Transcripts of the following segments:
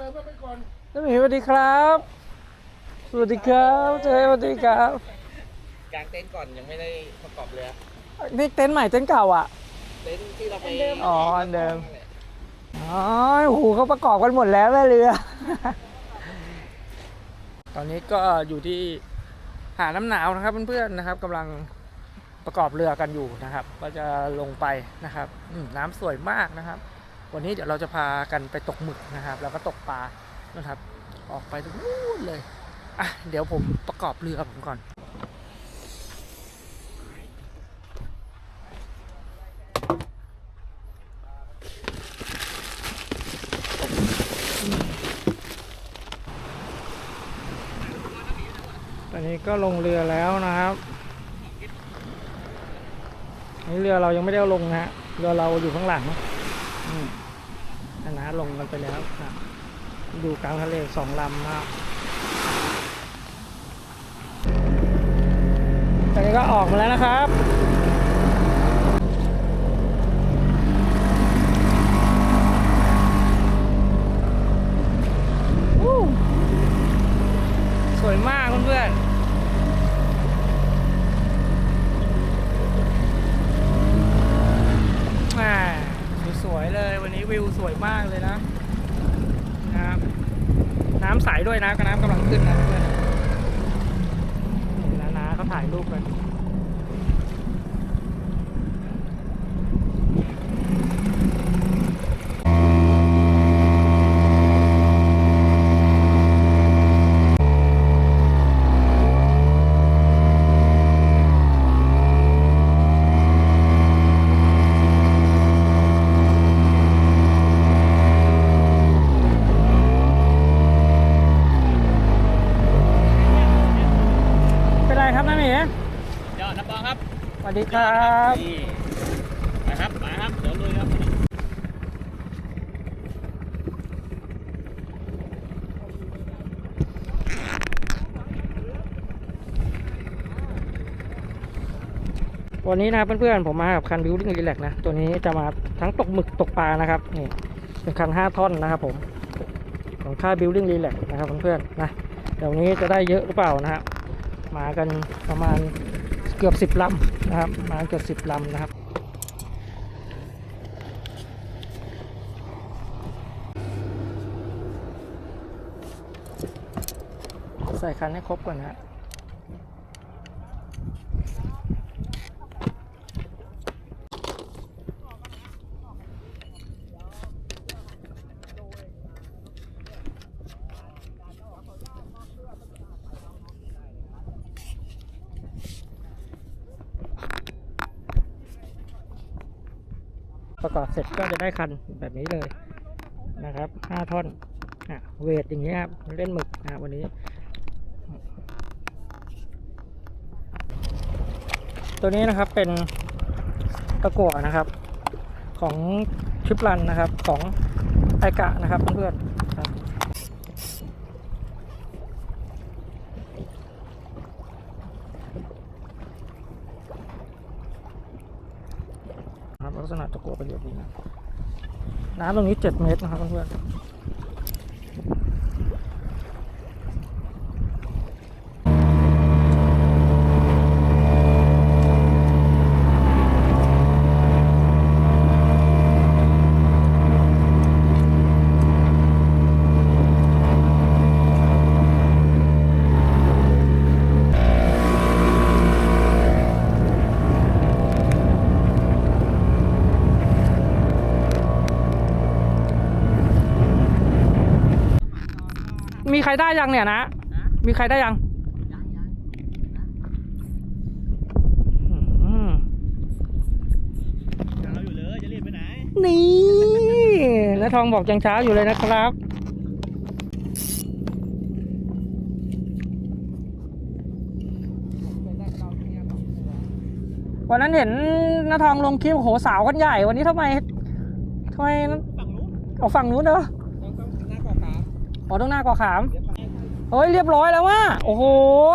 ต้องไปก่อนน้าหมีสวัสดีครับ สวัสดีครับเจ๊สวัสดีครับกางเต็นท์ก่อนยังไม่ได้ประกอบเรือนี่เต็นท์ใหม่เต็นท์เก่าอะ เต็นท์ที่เราไปอ๋ออันเดิม อ๋อโอ้โหเขาประกอบกันหมดแล้วแม่เรือ ตอนนี้ก็อยู่ที่หาดน้ำหนาวนะครับเพื่อนๆนะครับกำลังประกอบเรือกันอยู่นะครับ ก็จะลงไปนะครับอืมน้ำสวยมากนะครับ วันนี้เดี๋ยวเราจะพากันไปตกหมึกนะครับ แล้วก็ตกปลานะครับ ออกไปตรงนู้นเลยอะเดี๋ยวผมประกอบเรือผมก่อนตอนนี้ก็ลงเรือแล้วนะครับนี่เรือเรายังไม่ได้ลงนะฮะเรือเราอยู่ข้างหลัง อันนะลงกันไปแล้วครับดูกลางทะเลสองลำนะครับตอนนี้ก็ออกมาแล้วนะครับ วู้สวยมากเพื่อนๆอ่าสวยๆเลย วันนี้วิว สวยมากเลยนะนะครับน้ำใสด้วยนะก็น้ำกำลังขึ้นนะเพื่อนๆนาๆเขาถ่ายรูปกันเป็นไรครับน้าหมี ยอดน้ำปองครับ สวัสดี ครับนี่นะครับมาครับเดี๋ยวลุยครับวันนี้นะครับเพื่อนๆผมมากับคัน Building Relax นะ ตัวนี้จะมาทั้งตกหมึกตกปลานะครับนี่เป็นคัน 5 ท่อนนะครับผมของค่าย Building Relax นะครับเพื่อนๆนะเดี๋ยวนี้จะได้เยอะหรือเปล่านะครับมากันประมาณ เกือบ10ลำนะครับ มาเกือบ10ลำนะครับ ใส่คันให้ครบก่อนนะ ประกอบเสร็จก็จะได้คันแบบนี้เลยนะครับ5ท่อนอเวทอย่างเงี้ยครับเล่นหมึกนะวันนี้ ตัวนี้นะครับเป็นตะกั่วนะครับ ของชิปรันนะครับของไอกะนะครับเพื่อนๆครับครับลัก ษณะตะกัวป็นแบบนี้นะน้ำตรงนี้เจ็ดเมตรนะครับเพื่อนๆ รได้ยังเนี่ยนะ มีใครได้ยังอืมเราอยู่เลยจะรีบไปไหนนี่น้าทองบอกยังเช้าอยู่เลยนะครับ วันนั้นเห็นน้าทองลงคลิปโอ้โหสาวกันใหญ่ วันนี้ทำไมทำไมฝั่งนู้นเอาฝั่งนู้นเนอะต้องต้องหน้าเกาะขามอ๋อต้องหน้ากอขาม เฮ้ยเรียบร้อยแล้วว่ะโอ้โห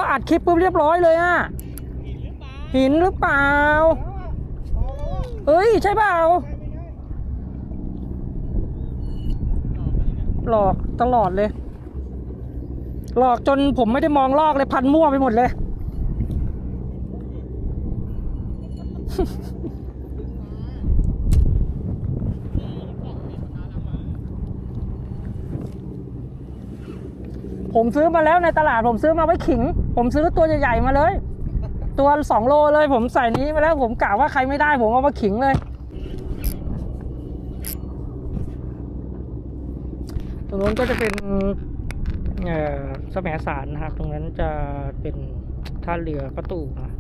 อัดคลิปปุ๊บเรียบร้อยเลยอะหินหรือเปล่าเฮ้ยใช่เปล่าหลอกตลอดเลย หลอกจนผมไม่ได้มองลอกเลยพันมั่วไปหมดเลย ผมซื้อมาแล้วในตลาดผมซื้อมาไว้ขิง ผมซื้อตัวใหญ่ๆมาเลย ตัวสองโลเลยผมใส่นี้มาแล้วผมกะว่าใครไม่ได้ ผมเอามาขิงเลย ตรงนู้นก็จะเป็นเอ่อสมสารนะครับ ตรงนั้นจะเป็นท่าเรือประตูนะ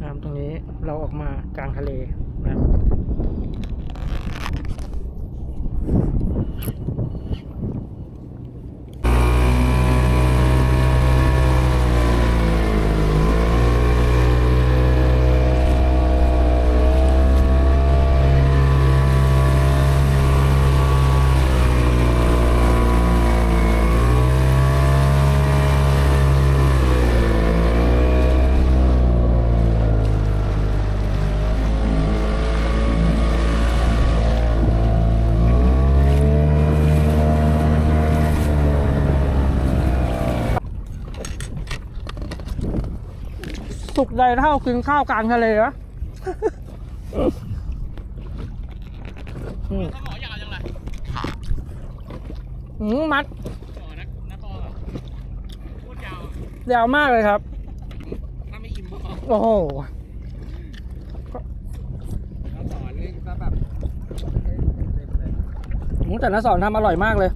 นะครับตรงนี้เราออกมากลางทะเลนะครับ สุกใดเท่ากินข้าวกลางทะเลวะอืมถ้าหมอยาวจังเลยอืมมัดหมอนักนักบอลอะพูดยาวยาวมากเลยครับ ถ้าไม่อิ่มพอโอ้โห แล้วสอนนี่ก็แบบเต็มเลย หมูแต่น้าสอนทำอร่อยมากเลย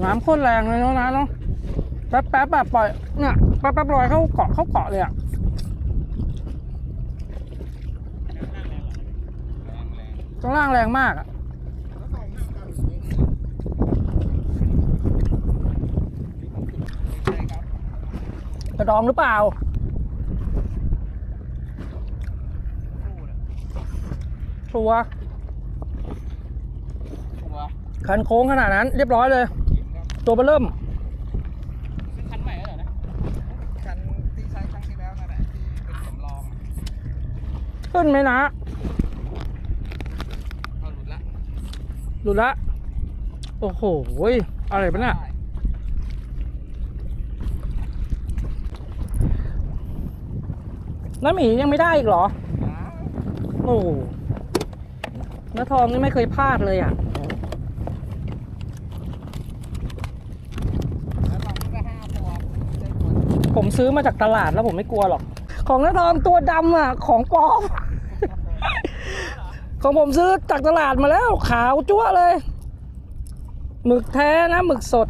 ได้น้ำข้นแรงเลยเนาะนะเนาะแป๊บแป๊บแบบปล่อยเนี่ยแป๊บแป๊บลอยเข้าเกาะเข้าเกาะเลยอะแรงแรงข้างล่างแรงมากอะแล้วสองหน้ากันใช่ครับกระดองหรือเปล่าสู้นะชัวร์ตัวคันโค้งขนาดนั้นเรียบร้อยเลยกินครับ ตัวเบอร์เริ่มซื้อคันใหม่แล้วเหรอนะคันที่ใช้ครั้งที่แล้วนั่นแหละที่เป็นสำรองอะขึ้นไหมนะเอาหลุดละดูละโอ้โหอะไรปะเนี่ยได้น้ำหมียังไม่ได้อีกเหรออ้าวโอ้โหน้าทองนี่ไม่เคยพลาดเลยอะ แล้วเราก็ห้าตัวได้ตัว ผม ซื้อมาจากตลาดแล้วผมไม่กลัวหรอก ของน้าทองตัวดำอะ ของปลอม ของผมซื้อจากตลาดมาแล้ว ขาวจั๊วะเลย หมึกแท้นะหมึกสด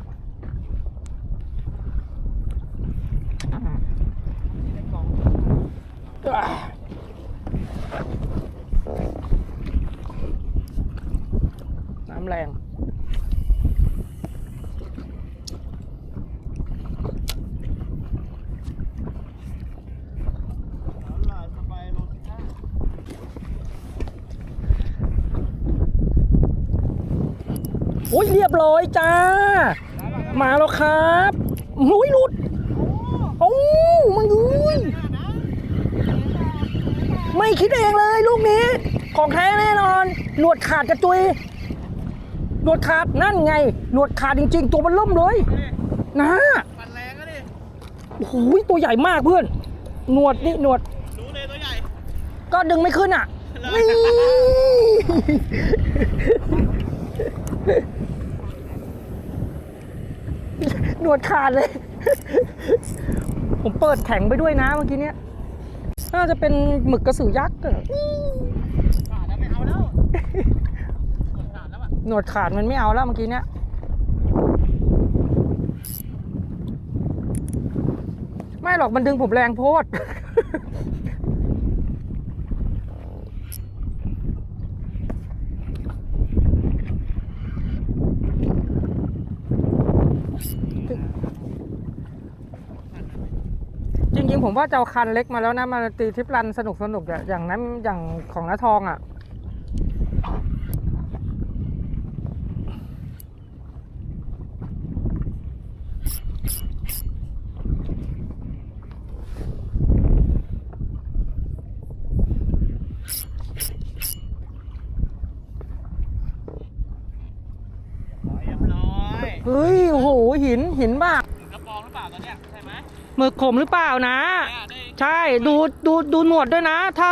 น้ำแรง ลายสบายโลสิบห้า โอ้ยเรียบร้อยจ้า มาแล้วครับหุยหลุดโอ้มันยุยไม่คิดเองเลยลูกนี้ ของแท้แน่นอน หนวดขาดกระจุย หนวดขาดนั่นไง หนวดขาดจริง ๆ ตัวมันล่มเลยนะปันแรงก็ดิโอ้โหตัวใหญ่มากเพื่อน หนวดนี่หนวดรู้เลยตัวใหญ่ ก็ดึงไม่ขึ้นอะนี่ หนวดขาดเลย ผมเปิดแข็งไปด้วยนะเมื่อกี้เนี้ย น่าจะเป็นหมึกกระสือยักษ์อะขาดแล้วไม่เอาแล้วขาดแล้วอะหนวดขาดมันไม่เอาแล้วเมื่อกี้เนี้ยไม่หรอกมันดึงผมแรงโพด ผมว่าจะาคันเล็กมาแล้วนะ มาตีทริปรันสนุกสนุกอย่างนั้นอย่างของน้าทองอะ่ะ เฮ้ยโหหินหินมาก หมหมึกขมหรือเปล่านะเนี่ยได้ใช่ดูดูดูหนวดด้วยนะถ้า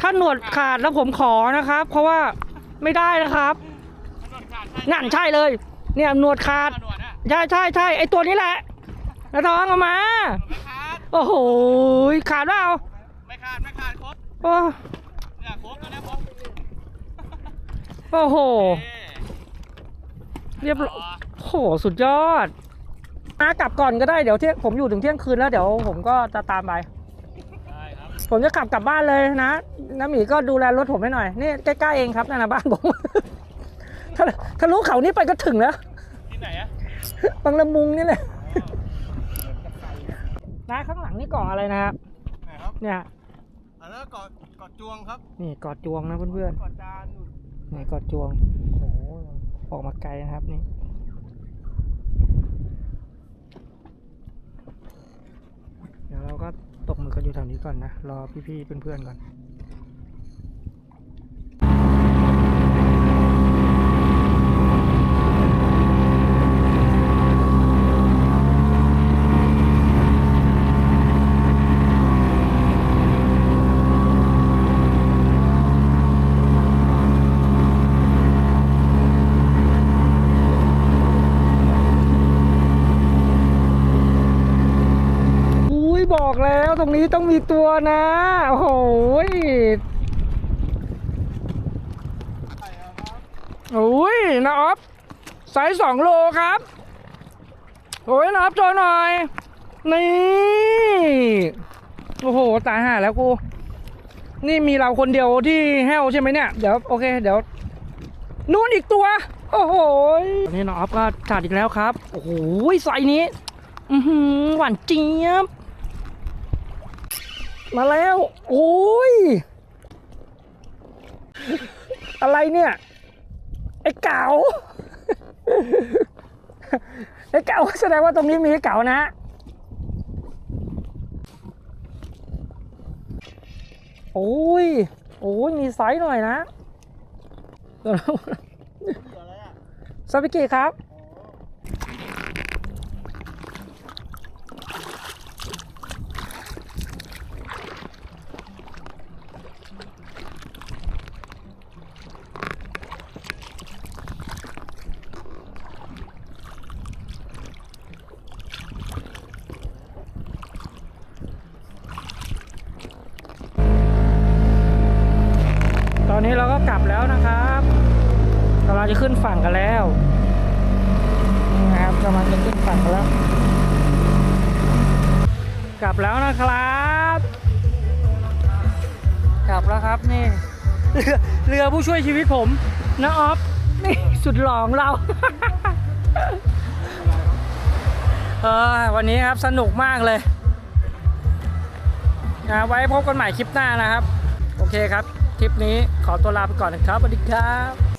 ถ้าหนวดขาดแล้วผมขอนะครับ เพราะว่าไม่ได้นะครับถนนขาดใช่นั่นใช่เลย เนี่ยหนวดขาดถนนอะใช่ใช่ใช่ไอตัวนี้แหละนะท้องเอามาไม่ขาดโอ้โหขาดเปล่าไม่ขาดไม่ขาดครบโอ้เนี่ยครบตัวเนี้ยครบโอ้โหเอ๊ะเรียบร้อยโอ้โหสุดยอด มากลับก่อนก็ได้เดี๋ยวเที่ยงผมอยู่ถึงเที่ยงคืนแล้วเดี๋ยวผมก็จะตามไป ได้ครับผมจะขับกลับบ้านเลยนะน้ำหมีก็ดูแลรถผมให้หน่อยนี่ใกล้ๆเองครับนั่นนะบ้านผม ถ้าทะลุเขานี่ไปก็ถึงแล้วที่ไหนอะบางละมุงนี่แหละนะข้างหลังนี่เกาะอะไรนะครับไหนครับเนี่ยอันนั้นเกาะเกาะจวงครับนี่เกาะจวงนะเพื่อนเกาะจานนู่นๆนี่เกาะจวงโอ้โหออกมาไกลนะครับนี่ ดี๋ยวเราก็ตกหมึกกันอยู่แถวนี้ก่อนนะ รอพี่ๆเพื่อนๆก่อน อุ้ย บอกแล้วตรงนี้ต้องมีตัวนะโอ้โหยใช่ครับอุ้ยนะออฟไซส์สองโลครับโอ้ยนะออฟจอหน่อย นี่โอ้โหตายห่าแล้วกู นี่มีเราคนเดียวที่แห้วใช่ไหมเนี่ยเดี๋ยวโอเค เดี๋ยวนู่นอีกตัว โอ้โหตอนนี้น้ออฟก็จัดอีกแล้วครับ โอ้โหไซส์นี้อือหือหวานเจี๊ยบ มาแล้ว โอ้ย อะไรเนี่ย ไอ้เก๋าไอ้เก๋าแสดงว่าตรงนี้มีไอ้เก๋านะโอ้ย โอ้ย มีไซส์หน่อยนะเหลืออะไรอะซาบิกิครับ นี้เราก็กลับแล้วนะครับกำลังจะขึ้นฝั่งกันแล้วนี่นะครับกำลังจะขึ้นฝั่งกันแล้ว กลับแล้วนะครับ กลับแล้วครับนี่เรือเรือผู้ช่วยชีวิตผมนะออฟนี่สุดหล่อของเราเออวันนี้ครับสนุกมากเลยนะไว้พบกันใหม่คลิปหน้านะครับ โอเคครับ คลิปนี้ขอตัวลาไปก่อนนะครับสวัสดีครับ